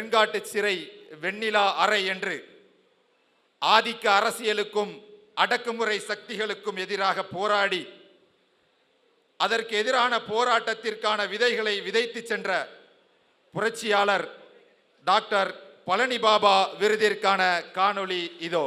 வெண்காட்டு சிறை வெண்ணிலா அறை என்று ஆதிக்க அரசியலுக்கும் அடக்குமுறை சக்திகளுக்கும் எதிராக போராடி அதற்கு எதிரான போராட்டத்திற்கான விதைகளை விதைத்து சென்ற புரட்சியாளர் டாக்டர் பழனி பாபா விருதிற்கான காணொளி இதோ.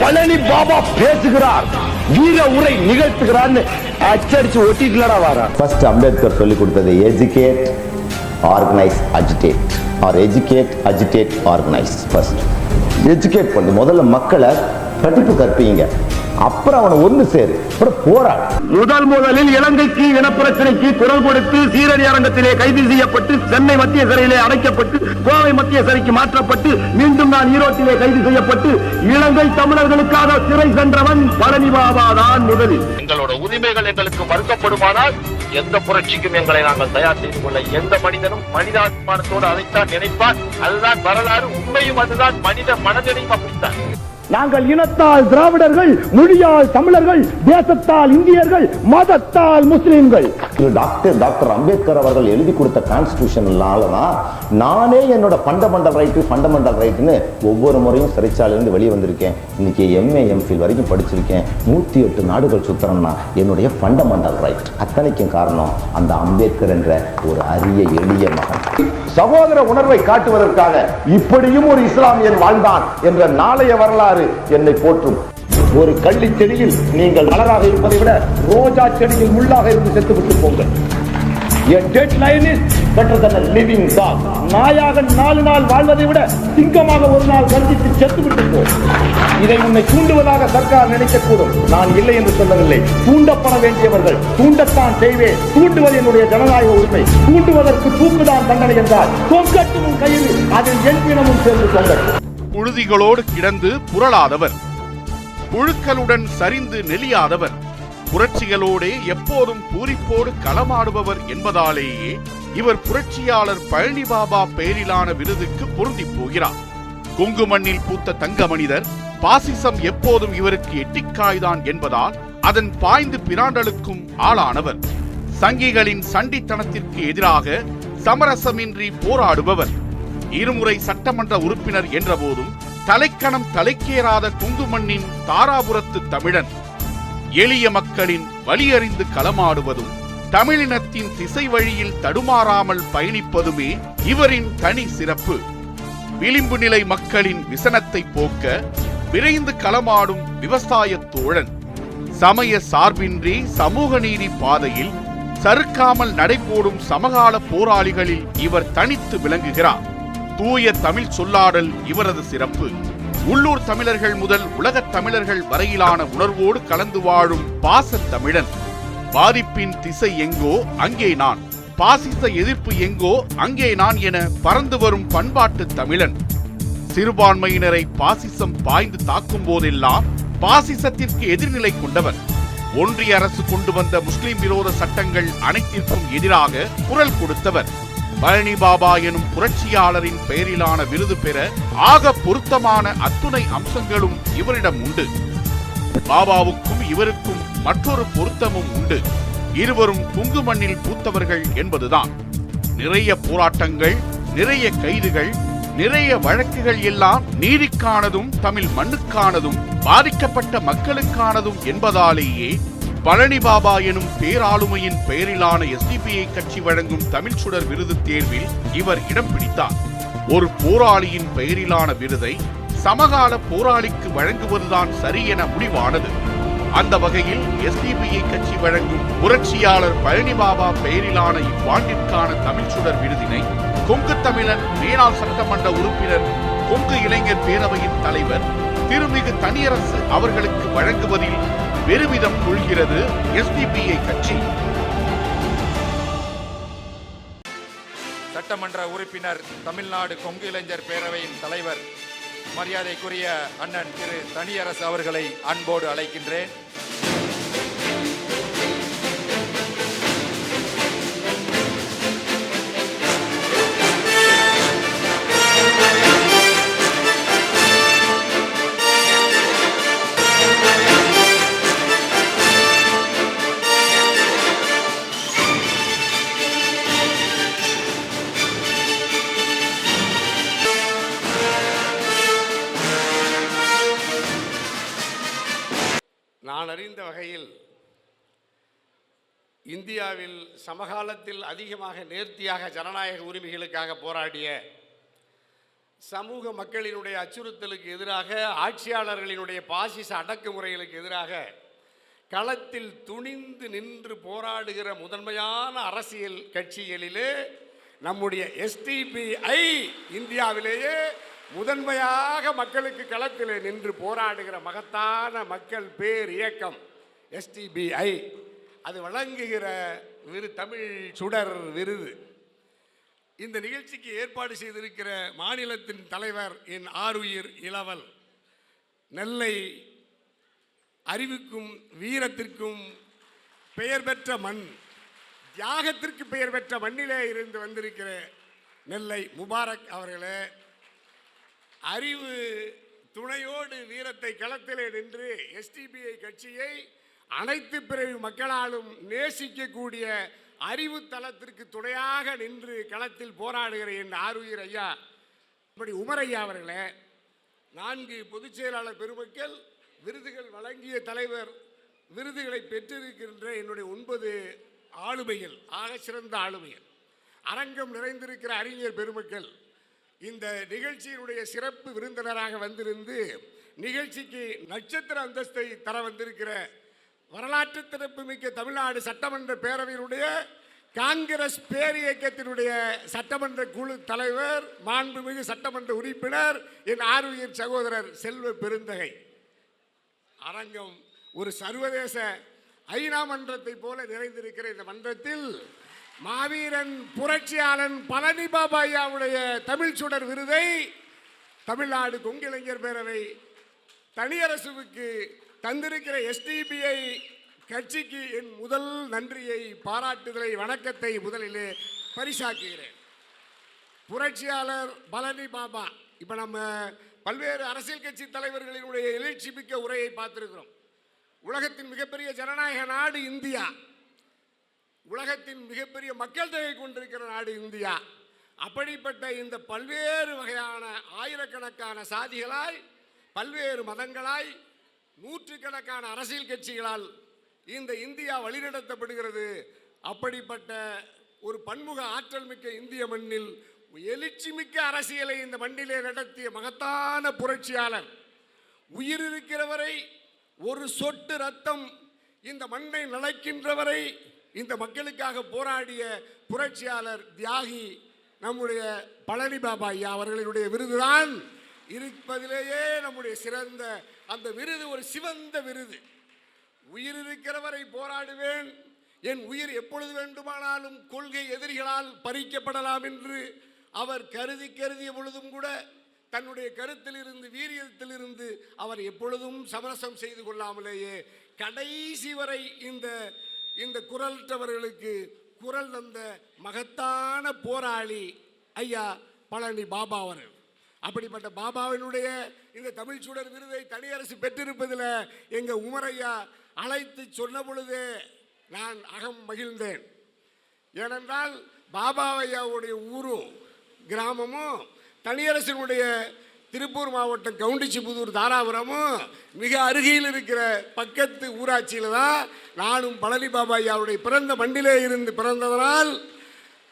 பழனி பாபா பேசுகிறார். வீர உரை நிகழ்த்துகிறார்னு அச்சடிச்சு ஒட்டிட்டுலடா வாரா. ஃபர்ஸ்ட் அம்பேத்கர் சொல்லி கொடுத்தது educate organise agitate or educate agitate organise first educate பண்ணு. முதல்ல மக்களை படிப்பு கற்பீங்க. அப்புறம் அவனை ஒன்று சேரு. அப்புறம் போராடு முதல் முதலில் இலங்கைக்கு இனப்பிரச்சனைக்கு குரல் கொடுத்து சீரடி அரங்கத்திலே கைது செய்யப்பட்டு சென்னை மத்திய சிறையிலே அடைக்கப்பட்டு கோவை மத்திய சிறைக்கு மாற்றப்பட்டு மீண்டும் நான் ஈரோட்டிலே கைது செய்யப்பட்டு இலங்கை தமிழர்களுக்காக சிறை சென்றவன் பழனி பாபா தான் முதலில். எங்களோட உரிமைகள் எங்களுக்கு மறுக்கப்படுமானால் எந்த புரட்சிக்கும் எங்களை நாங்கள் தயார் செய்து கொள்ள எந்த மனிதனும் மனிதாபிமானத்தோடு அதைத்தான் நினைப்பார். அதுதான் வரலாறு. உண்மையும் அதுதான். மனித மனதினையும் அப்படித்தான். நாங்கள் இனத்தால் திராவிடர்கள் மொழியால் தமிழர்கள் தேசத்தால் இந்தியர்கள் மதத்தால் முஸ்லிம்கள். இது டாக்டர் டாக்டர் அம்பேத்கர் அவர்கள் எழுதி கொடுத்த கான்ஸ்டியூஷன்னால தான் நானே என்னோட ஃபண்டமெண்டல் ரைட்டு ஃபண்டமெண்டல் ரைட்டுன்னு ஒவ்வொரு முறையும் சிறைச்சாலையிலிருந்து வெளியே வந்திருக்கேன். இன்னைக்கு எம்ஏ எம்ஃபில் வரைக்கும் படிச்சிருக்கேன். நூற்றி எட்டு நாடுகள் சுத்தரம்னா என்னுடைய ஃபண்டமெண்டல் ரைட் அத்தனைக்கும் காரணம் அந்த அம்பேத்கர் என்ற ஒரு அரிய எளிய மகன். சகோதர உணர்வை காட்டுவதற்காக இப்படியும் ஒரு இஸ்லாமியன் வாழ்ந்தான் என்ற நாளைய வரலாறு என்னை போற்றும். ஒரு கள்ளி செடியில் நீங்கள் மலராக இருப்பதை விட ரோஜா செடியில் முள்ளாக இருந்து செத்து விட்டு போங்கள். நாயாக நாலு நாள் வாழ்வதை விட சிங்கமாக ஒரு நாள் கண்டித்து செத்து விட்டு இதை உன்னை தூண்டுவதாக சர்க்கார் நினைக்கக்கூடும். நான் இல்லை என்று சொல்லவில்லை. தூண்டப்பட வேண்டியவர்கள் தூண்டத்தான் செய்வேன். தூண்டுவது என்னுடைய ஜனநாயக உரிமை. தூண்டுவதற்கு தூக்குதான் தண்டனை என்றால் தொங்கட்டும் கையில் அதில் என் பிணமும் சேர்ந்து தொங்கட்டும் புழுதிகளோடு கிடந்து புரளாதவர் புழுக்களுடன் சரிந்து நெளியாதவர். புரட்சிகளோடே எப்போதும் பூரிப்போடு களமாடுபவர் என்பதாலேயே இவர் புரட்சியாளர் பழனி பாபா பெயரிலான விருதுக்கு பொருந்தி போகிறார். கொங்கு மண்ணில் பூத்த தங்க மனிதர் பாசிசம் எப்போதும் இவருக்கு எட்டிக்காய்தான் என்பதால் அதன் பாய்ந்து பிராண்டலுக்கும் ஆளானவர். சங்கிகளின் சண்டித்தனத்திற்கு எதிராக சமரசமின்றி போராடுபவர். இருமுறை சட்டமன்ற உறுப்பினர் என்றபோதும் தலைக்கணம் தலைக்கேறாத குங்குமண்ணின் தாராபுரத்து தமிழன். எளிய மக்களின் வழியறிந்து களமாடுவதும் தமிழினத்தின் திசை வழியில் தடுமாறாமல் பயணிப்பதுமே இவரின் தனி சிறப்பு. விளிம்பு நிலை மக்களின் விசனத்தை போக்க விரைந்து களமாடும் விவசாய தோழன். சமய சார்பின்றி சமூக நீதி பாதையில் சறுக்காமல் நடைபோடும் சமகால போராளிகளில் இவர் தனித்து விளங்குகிறார். தூய தமிழ் சொல்லாடல் இவரது சிறப்பு. உள்ளூர் தமிழர்கள் முதல் உலகத் தமிழர்கள் வரையிலான உணர்வோடு கலந்து வாழும் பாசத்தமிழன் பாதிப்பின் திசை எங்கோ அங்கே நான். பாசிச எதிர்ப்பு எங்கோ அங்கே நான் என பறந்து வரும் பண்பாட்டு தமிழன். சிறுபான்மையினரை பாசிசம் பாய்ந்து தாக்கும் போதெல்லாம் பாசிசத்திற்கு எதிர்நிலை கொண்டவர் ஒன்றிய அரசு கொண்டு வந்த முஸ்லிம் விரோத சட்டங்கள் அனைத்திற்கும் எதிராக குரல் கொடுத்தவர். பழனி பாபா எனும் புரட்சியாளரின் பெயரிலான விருது பெற ஆக பொருத்தமான அத்துணை அம்சங்களும் இவரிடம் உண்டு. பாபாவுக்கும் இவருக்கும் மற்றொரு பொருத்தமும் உண்டு. இருவரும் குங்கு மண்ணில் பூத்தவர்கள் என்பதுதான். நிறைய போராட்டங்கள் நிறைய கைதுகள் நிறைய வழக்குகள் எல்லாம் நீதிக்கானதும் தமிழ் மண்ணுக்கானதும் பாதிக்கப்பட்ட மக்களுக்கானதும் என்பதாலேயே பழனி பாபா எனும் பேராளுமையின் பெயரிலான எஸ்டிபிஐ கட்சி வழங்கும் தமிழ் சுடர் விருது தேர்வில் இவர் இடம் பிடித்தார். ஒரு போராளியின் பெயரிலான விருதை சமகால போராளிக்கு வழங்குவதுதான் சரி என முடிவானது. அந்த வகையில் எஸ்டிபிஐ கட்சி வழங்கும் புரட்சியாளர் பழனி பாபா பெயரிலான இவ்வாண்டிற்கான தமிழ் சுடர் விருதினை கொங்கு தமிழன் மேலாள் சட்டமன்ற உறுப்பினர் கொங்கு இளைஞர் பேரவையின் தலைவர் திருமிகு தனியரசு அவர்களுக்கு வழங்குவதில் பெருமிதம் கொள்கிறது எஸ்டிபிஐ கட்சி. சட்டமன்ற உறுப்பினர் தமிழ்நாடு கொங்கு இளைஞர் பேரவையின் தலைவர் மரியாதைக்குரிய அண்ணன் திரு தனியரசு அவர்களை அன்போடு அழைக்கின்றேன். இந்தியாவில் சமகாலத்தில் அதிகமாக நேர்த்தியாக ஜனநாயக உரிமைகளுக்காக போராடிய சமூக மக்களினுடைய அச்சுறுத்தலுக்கு எதிராக ஆட்சியாளர்களினுடைய பாசிச அடக்குமுறைகளுக்கு எதிராக களத்தில் துணிந்து நின்று போராடுகிற முதன்மையான அரசியல் கட்சிகளிலே நம்முடைய எஸ்டிபிஐ இந்தியாவிலேயே முதன்மையாக மக்களுக்கு களத்தில் நின்று போராடுகிற மகத்தான மக்கள் பேர் இயக்கம் எஸ்டிபிஐ அது வழங்குகிற விரு தமிழ் சுடர் விருது. இந்த நிகழ்ச்சிக்கு ஏற்பாடு செய்திருக்கிற மாநிலத்தின் தலைவர் என் ஆருயிர் இளவல். நெல்லை அறிவுக்கும் வீரத்திற்கும் பெயர் பெற்ற மண் தியாகத்திற்கு பெயர் பெற்ற மண்ணிலே இருந்து வந்திருக்கிற நெல்லை முபாரக் அவர்களே அறிவு துணையோடு வீரத்தை களத்திலே நின்று எஸ்டிபிஐ கட்சியை அனைத்து பிறவி மக்களாலும் நேசிக்கக்கூடிய அறிவு தளத்திற்கு துணையாக நின்று களத்தில் போராடுகிற என் ஆருயிர் ஐயா இப்படி உமரையா அவர்களே நான்கு பொதுச் செயலாளர் பெருமக்கள் விருதுகள் வழங்கிய தலைவர் விருதுகளை பெற்றிருக்கின்ற என்னுடைய ஒன்பது ஆளுமைகள் ஆக சிறந்த ஆளுமைகள் அரங்கம் நிறைந்திருக்கிற அறிஞர் பெருமக்கள் இந்த நிகழ்ச்சியினுடைய சிறப்பு விருந்தினராக வந்திருந்து நிகழ்ச்சிக்கு நட்சத்திர அந்தஸ்தை தர வந்திருக்கிற வரலாற்று சிறப்புமிக்க தமிழ்நாடு சட்டமன்ற பேரவையினுடைய காங்கிரஸ் பேரியக்கத்தினுடைய சட்டமன்ற குழு தலைவர் மாண்புமிகு சட்டமன்ற உறுப்பினர் என் ஆர்வியர் சகோதரர் செல்வ பெருந்தகை. அரங்கம் ஒரு சர்வதேச ஐநா மன்றத்தை போல நிறைந்திருக்கிற இந்த மன்றத்தில் மாவீரன் புரட்சியாளன் பழனி பாபாயாவுடைய தமிழ் சுடர் விருதை தமிழ்நாடு கொங்கிளைஞர் பேரவை தனியரசுவுக்கு தந்திருக்கிற எஸ்டிபிஐ கட்சிக்கு என் முதல் நன்றியை பாராட்டுதலை வணக்கத்தை முதலிலே பரிசாக்குகிறேன். புரட்சியாளர் பழனி பாபா இப்போ நம்ம பல்வேறு அரசியல் கட்சி தலைவர்களினுடைய எழுச்சி மிக்க உரையை பார்த்துருக்கிறோம். உலகத்தின் மிகப்பெரிய ஜனநாயக நாடு இந்தியா. உலகத்தின் மிகப்பெரிய மக்கள் தொகை கொண்டிருக்கிற நாடு இந்தியா. அப்படிப்பட்ட இந்த பல்வேறு வகையான ஆயிரக்கணக்கான சாதிகளாய் பல்வேறு மதங்களாய் நூற்றுக்கணக்கான அரசியல் கட்சிகளால் இந்த இந்தியா வழிநடத்தப்படுகிறது. அப்படிப்பட்ட ஒரு பன்முக ஆற்றல் மிக்க இந்திய மண்ணில் எழுச்சி மிக்க அரசியலை இந்த மண்ணிலே நடத்திய மகத்தான புரட்சியாளர் உயிர் இருக்கிறவரை ஒரு சொட்டு ரத்தம் இந்த மண்ணை நனைக்கின்றவரை இந்த மக்களுக்காக போராடிய புரட்சியாளர் தியாகி நம்முடைய பழனி பாபா ஐயா அவர்களினுடைய விருதுதான். இருப்பதிலேயே நம்முடைய சிறந்த அந்த விருது ஒரு சிவந்த விருது. உயிர் இருக்கிறவரை போராடுவேன். என் உயிர் எப்பொழுது வேண்டுமானாலும் கொள்கை எதிரிகளால் பறிக்கப்படலாம் என்று அவர் கருதி கருதிய பொழுதும் கூட தன்னுடைய கருத்திலிருந்து வீரியத்திலிருந்து அவர் எப்பொழுதும் சமரசம் செய்து கொள்ளாமலேயே கடைசி வரை இந்த இந்த குரலற்றவர்களுக்கு குரல் தந்த மகத்தான போராளி ஐயா பழனி பாபா அவர்கள். அப்படிப்பட்ட பாபாவினுடைய இந்த தமிழ் சுடர் விருதை தனியரசு பெற்றிருப்பதில் எங்கள் உமரையா அழைத்து சொன்ன பொழுதே நான் அகம் மகிழ்ந்தேன். ஏனென்றால் பாபா ஐயாவுடைய ஊரும் கிராமமும் தனியரசனுடைய திருப்பூர் மாவட்டம் கவுண்டிச்சிபுதூர் தாராபுரமும் மிக அருகில் இருக்கிற பக்கத்து ஊராட்சியில் தான் நானும் பழனி பாபா ஐயாவுடைய பிறந்த மண்ணிலே இருந்து பிறந்ததனால்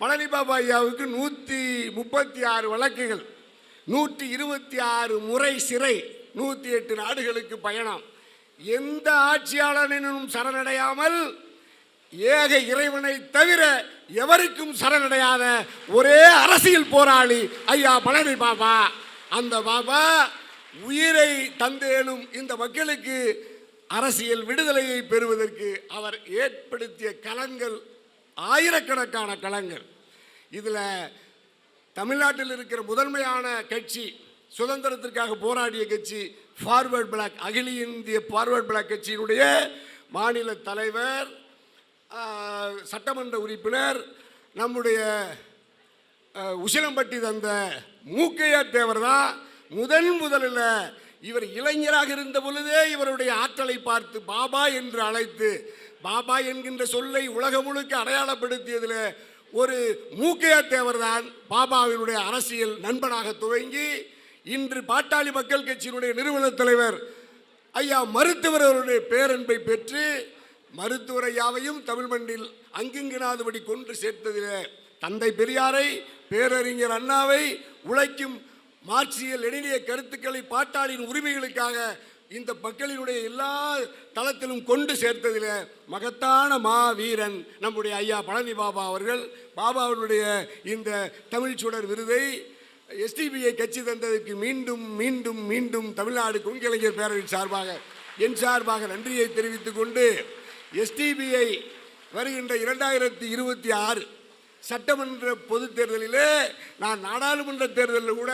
பழனி பாபா ஐயாவுக்கு நூற்றி முப்பத்தி ஆறு வழக்குகள். நூற்றி இருபத்தி ஆறு முறை சிறை நூற்றி எட்டு நாடுகளுக்கு பயணம். எந்த ஆட்சியாளனினும் சரணடையாமல் ஏக இறைவனை தவிர எவருக்கும் சரணடையாத ஒரே அரசியல் போராளி ஐயா பழனி பாபா. அந்த பாபா உயிரை தந்தேனும் இந்த மக்களுக்கு அரசியல் விடுதலையை பெறுவதற்கு அவர் ஏற்படுத்திய களங்கள் ஆயிரக்கணக்கான களங்கள் இதில் தமிழ்நாட்டில் இருக்கிற முதன்மையான கட்சி சுதந்திரத்திற்காக போராடிய கட்சி ஃபார்வர்ட் பிளாக் அகில இந்திய ஃபார்வர்ட் பிளாக் கட்சியினுடைய மாநில தலைவர் சட்டமன்ற உறுப்பினர் நம்முடைய உசிலம்பட்டி தந்த மூக்கையா தேவர் தான் முதன் முதலில் இவர் இளைஞராக இருந்த பொழுதே இவருடைய ஆற்றலை பார்த்து பாபா என்று அழைத்து பாபா என்கின்ற சொல்லை உலகம் முழுக்க அடையாளப்படுத்தியதில் ஒரு மூக்கையா தேவர் தான் பாபாவினுடைய அரசியல் நண்பனாக துவங்கி இன்று பாட்டாளி மக்கள் கட்சியினுடைய நிறுவன தலைவர் ஐயா மருத்துவர் அவருடைய பேரன்பை பெற்று மருத்துவர் ஐயாவையும் தமிழ் மண்ணில் அங்கிங்கினாதபடி கொண்டு சேர்த்ததில் தந்தை பெரியாரை பேரறிஞர் அண்ணாவை உழைக்கும் மார்க்சிய லெனினிய கருத்துக்களை பாட்டாளியின் உரிமைகளுக்காக இந்த மக்களினுடைய எல்லா தளத்திலும் கொண்டு சேர்த்ததில் மகத்தான மாவீரன் நம்முடைய ஐயா பழனி பாபா அவர்கள். பாபாவுடைய இந்த தமிழ்ச்சுடர் விருதை எஸ்டிபிஐ கட்சி தந்ததற்கு மீண்டும் மீண்டும் மீண்டும் தமிழ்நாடு குங்கிளைஞர் பேரவை சார்பாக என் சார்பாக நன்றியை தெரிவித்துக் கொண்டு எஸ்டிபிஐ வருகின்ற இரண்டாயிரத்தி இருபத்தி ஆறு சட்டமன்ற பொது தேர்தலிலே நான் நாடாளுமன்ற தேர்தலில் கூட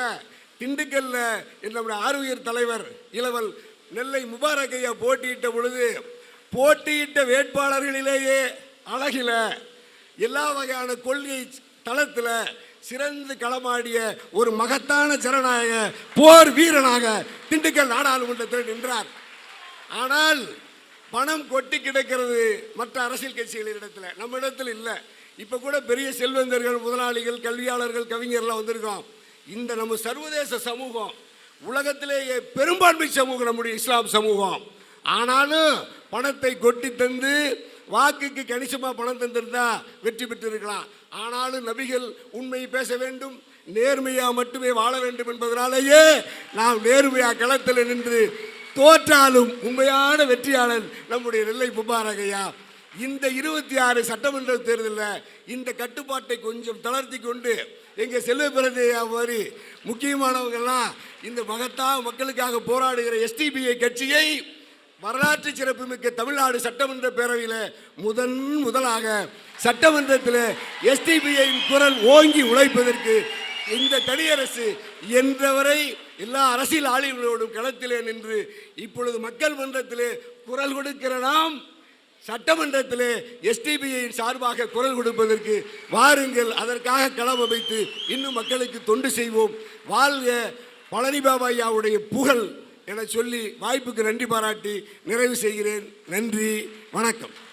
திண்டுக்கல்ல நம்முடைய ஆரோக்கியர் தலைவர் இளவல் நெல்லை முபாரக்கையா போட்டியிட்ட பொழுது போட்டியிட்ட வேட்பாளர்களிலேயே அழகில எல்லா வகையான கொள்கை தளத்தில் சிறந்து களமாடிய ஒரு மகத்தான ஜனநாயக போர் வீரனாக திண்டுக்கல் நாடாளுமன்றத்தில் நின்றார். ஆனால் பணம் கொட்டி கிடக்கிறது மற்ற அரசியல் கட்சிகளிடத்தில் நம்ம இடத்துல இல்லை. இப்போ கூட பெரிய செல்வந்தர்கள் முதலாளிகள் கல்வியாளர்கள் கவிஞர்லாம் வந்திருக்கோம். இந்த நம்ம சர்வதேச சமூகம் உலகத்திலேயே பெரும்பான்மை சமூகம் நம்முடைய இஸ்லாம் சமூகம். ஆனாலும் பணத்தை கொட்டி தந்து வாக்குக்கு கணிசமாக பணம் தந்திருந்தா வெற்றி பெற்றிருக்கலாம். ஆனாலும் நபிகள் உண்மையை பேச வேண்டும் நேர்மையாக மட்டுமே வாழ வேண்டும் என்பதனாலேயே நாம் நேர்மையாக களத்தில் நின்று தோற்றாலும் உண்மையான வெற்றியாளன் நம்முடைய நெல்லை புபாரகையா இந்த இருபத்தி ஆறு சட்டமன்ற தேர்தலில் இந்த கட்டுப்பாட்டை கொஞ்சம் தளர்த்தி கொண்டு எங்கள் செல்வ பிரதையா மாதிரி இந்த மகத்தா மக்களுக்காக போராடுகிற எஸ்டிபிஐ கட்சியை வரலாற்று சிறப்புமிக்க தமிழ்நாடு சட்டமன்ற பேரவையில் முதன் முதலாக சட்டமன்றத்தில் எஸ்டிபிஐயின் குரல் ஓங்கி உழைப்பதற்கு இந்த தனியரசு என்றவரை எல்லா அரசியல் ஆளுநர்களோடும் களத்திலே நின்று இப்பொழுது மக்கள் மன்றத்திலே குரல் கொடுக்கிற நாம் சட்டமன்றத்திலே எஸ்டிபிஐயின் சார்பாக குரல் கொடுப்பதற்கு வாருங்கள். அதற்காக களம் அமைத்து இன்னும் மக்களுக்கு தொண்டு செய்வோம். வாழ்க பழனி பாபா ஐயாவுடைய புகழ் என சொல்லி வாய்ப்புக்கு நன்றி பாராட்டி நிறைவு செய்கிறேன். நன்றி வணக்கம்.